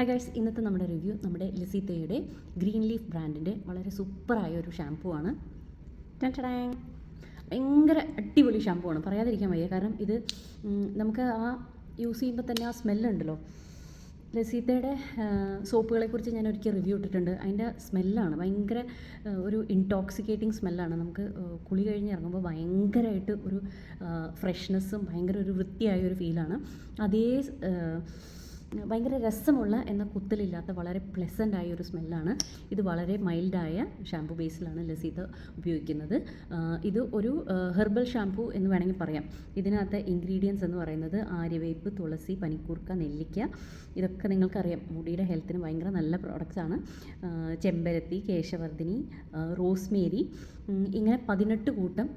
Hi guys ഇന്നത്തെ നമ്മുടെ review നമ്മുടെ ലിസിത്തയുടെ ഗ്രീൻ ലീഫ് ബ്രാൻഡിന്റെ വളരെ സൂപ്പറായ ഒരു ഷാമ്പൂ ആണ്. ടാടാങ്. ഭയങ്കര അടിപൊളി ഷാമ്പൂ ആണ്. പറയാതിരിക്കാൻ വയ്യ. കാരണം ഇത് നമുക്ക് ആ യൂസ് ചെയ്യുമ്പോൾ തന്നെ ആ സ്മെല്ലുണ്ടല്ലോ ലസീത്തയുടെ സോപ്പുകളെ കുറിച്ച് ഞാൻ ഒരിക്കൽ റിവ്യൂ ഇട്ടിട്ടുണ്ട്. അതിന്റെ സ്മെല്ലാണ് ഭയങ്കര ഒരു ഇൻടോക്സിക്കേറ്റിംഗ് സ്മെല്ലാണ് നമുക്ക് കുളി കഴിഞ്ഞ് ഇറങ്ങുമ്പോൾ ഭയങ്കരമായിട്ട് ഒരു ഫ്രഷ്നെസ്സും ഭയങ്കര ഒരു വൃത്തിയായ ഒരു ഫീലാണ് അതേ ഭയങ്കര രസമുള്ള എന്ന കുത്തലില്ലാത്ത വളരെ പ്ലസന്റ് ആയ ഒരു സ്മെല്ലാണ് ഇത് വളരെ മൈൽഡായ ഷാംപൂ ബേസിലാണ് ലസീത ഉപയോഗിക്കുന്നത്. ഇത് ഒരു ഹെർബൽ ഷാംപൂ എന്ന് വേണമെങ്കിൽ പറയാം. ഇതിനകത്ത് ഇൻഗ്രീഡിയൻസ് എന്ന് പറയുന്നത് ആര്യവേപ്പ് തുളസി പനിക്കൂർക്ക നെല്ലിക്ക ഇതൊക്കെ നിങ്ങൾക്കറിയാം. മുടിയുടെ ഹെൽത്തിന് ഭയങ്കര നല്ല പ്രോഡക്റ്റ്സാണ് ചെമ്പരത്തി കേശവർദ്ധിനി റോസ്മേരി ഇങ്ങനെ പതിനെട്ട് കൂട്ടം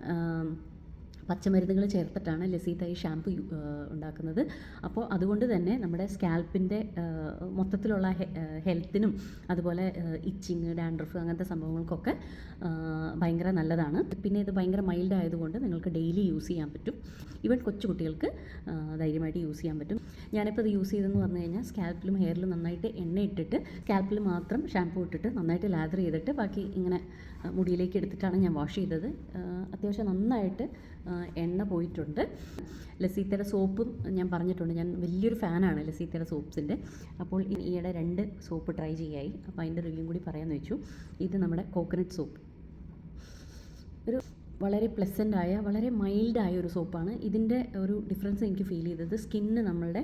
പച്ചമരുന്നുകൾ ചേർത്തിട്ടാണ് ലസീത്ത ഈ ഷാംപു ഉണ്ടാക്കുന്നത്. അപ്പോൾ അതുകൊണ്ട് തന്നെ നമ്മുടെ സ്കാൽപ്പിന്റെ മൊത്തത്തിലുള്ള ഹെൽത്തിനും അതുപോലെ ഇച്ചിങ് ഡാൻഡ്രഫ് അങ്ങനത്തെ സംഭവങ്ങൾക്കൊക്കെ ഭയങ്കര നല്ലതാണ്. പിന്നെ ഇത് ഭയങ്കര മൈൽഡ് ആയതുകൊണ്ട് നിങ്ങൾക്ക് ഡെയിലി യൂസ് ചെയ്യാൻ പറ്റും. ഈവൻ കൊച്ചു കുട്ടികൾക്ക് ധൈര്യമായിട്ട് യൂസ് ചെയ്യാൻ പറ്റും. ഞാനിപ്പോൾ ഇത് യൂസ് ചെയ്തെന്ന് പറഞ്ഞു കഴിഞ്ഞാൽ സ്കാൽപ്പിലും ഹെയറിലും നന്നായിട്ട് എണ്ണ ഇട്ടിട്ട് സ്കാൽപ്പിൽ മാത്രം ഷാമ്പൂ ഇട്ടിട്ട് നന്നായിട്ട് ലാദർ ചെയ്തിട്ട് ബാക്കി ഇങ്ങനെ മുടിയിലേക്ക് എടുത്തിട്ടാണ് ഞാൻ വാഷ് ചെയ്തത്. അത്യാവശ്യം നന്നായിട്ട് എണ്ണ പോയിട്ടുണ്ട്. ലസീത്തയുടെ സോപ്പും ഞാൻ പറഞ്ഞിട്ടുണ്ട്. ഞാൻ വലിയൊരു ഫാനാണ് ലസീത്തയുടെ സോപ്പ്സിന്റെ അപ്പോൾ ഈയിടെ രണ്ട് സോപ്പ് ട്രൈ ചെയ്യായി. അപ്പോൾ അതിന്റെ റിവ്യൂ കൂടി പറയാമെന്ന് വെച്ചു. ഇത് നമ്മുടെ കോക്കനട്ട് സോപ്പ്. ഒരു വളരെ പ്ലസന്റ് ആയ വളരെ മൈൽഡായ ഒരു സോപ്പാണ് ഇതിന്റെ ഒരു ഡിഫറൻസ് എനിക്ക് ഫീൽ ചെയ്തത് സ്കിന്ന് നമ്മളുടെ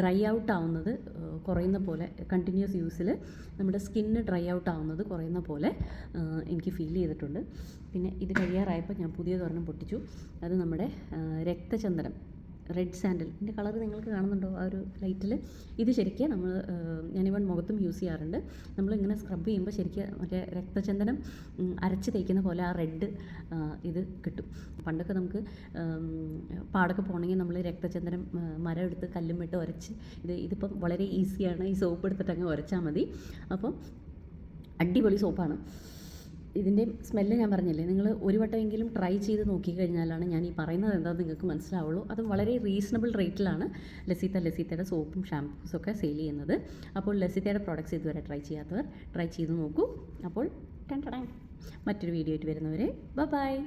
ഡ്രൈ ഔട്ട് ആവുന്നത് കുറയുന്ന പോലെ കണ്ടിന്യൂസ് യൂസിൽ നമ്മുടെ സ്കിന്ന് ഡ്രൈ ഔട്ട് ആവുന്നത് കുറയുന്ന പോലെ എനിക്ക് ഫീൽ ചെയ്തിട്ടുണ്ട്. പിന്നെ ഇത് കഴിയാറായപ്പോൾ ഞാൻ പുതിയതൊരെണ്ണം പൊട്ടിച്ചു. അത് നമ്മുടെ രക്തചന്ദനം. റെഡ് സാൻഡൽ ഇതിന്റെ കളർ നിങ്ങൾക്ക് കാണുന്നുണ്ടോ ആ ഒരു ലൈറ്റിൽ ഇത് ശരിക്കും നമ്മൾ ഞാനിവൺ മുഖത്തും യൂസ് ചെയ്യാറുണ്ട്. നമ്മളിങ്ങനെ സ്ക്രബ് ചെയ്യുമ്പോൾ ശരിക്കും മറ്റേ രക്തചന്ദനം അരച്ച് തേക്കുന്ന പോലെ ആ റെഡ് ഇത് കിട്ടും. പണ്ടൊക്കെ നമുക്ക് പാടൊക്കെ പോകണമെങ്കിൽ നമ്മൾ രക്തചന്ദനം മരം എടുത്ത് കല്ലും ഇട്ട് ഉരച്ച് ഇത് ഇതിപ്പം വളരെ ഈസിയാണ് ഈ സോപ്പ് എടുത്തിട്ട് അങ്ങ് ഉരച്ചാൽ മതി. അപ്പം അടിപൊളി സോപ്പാണ് ഇതിന്റെ സ്മെല്ല് ഞാൻ പറഞ്ഞില്ലേ നിങ്ങൾ ഒരു വട്ടമെങ്കിലും ട്രൈ ചെയ്ത് നോക്കിക്കഴിഞ്ഞാലാണ് ഞാൻ ഈ പറയുന്നത് എന്താണെന്ന് നിങ്ങൾക്ക് മനസ്സിലാവുള്ളൂ. അത് വളരെ റീസണബിൾ റേറ്റിലാണ് ലസിത്ത ലസിത്തയുടെ സോപ്പും ഷാംപൂസും ഒക്കെ സെയിൽ ചെയ്യുന്നത്. അപ്പോൾ ലസിത്തയുടെ പ്രോഡക്റ്റ്സ് ഇതുവരെ ട്രൈ ചെയ്യാത്തവർ ട്രൈ ചെയ്ത് നോക്കൂ. അപ്പോൾ ടൺ ടടാങ്. മറ്റൊരു വീഡിയോ ആയിട്ട് വരുന്നവരെ ബൈ